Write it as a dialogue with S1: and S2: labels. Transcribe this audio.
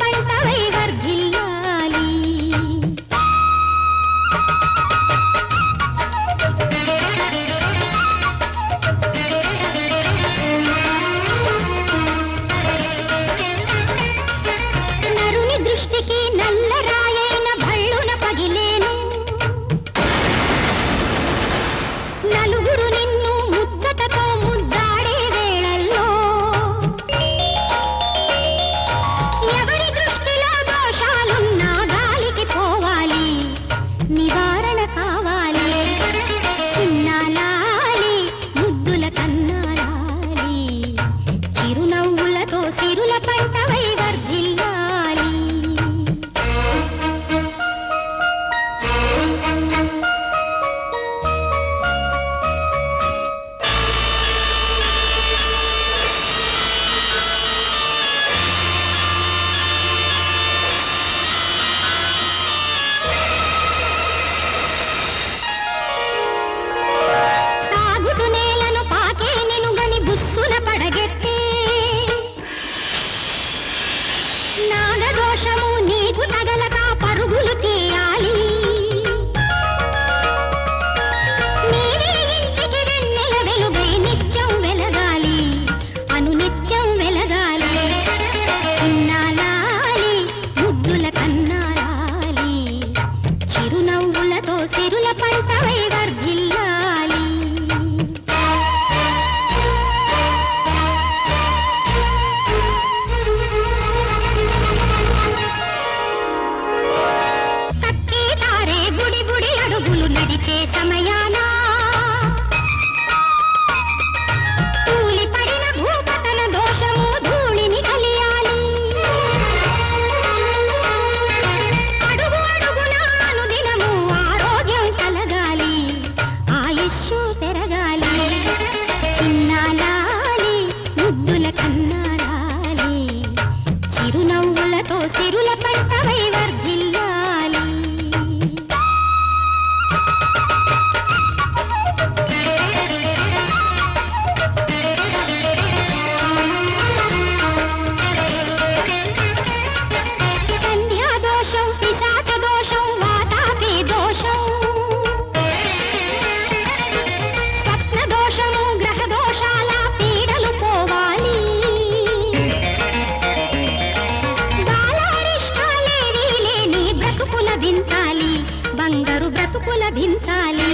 S1: పంటవై దృష్టికి నల్ల రాయైన భళ్ళున పగిలేను. నలుగురు Chamou సిరుల పంటవై వర లభించాలి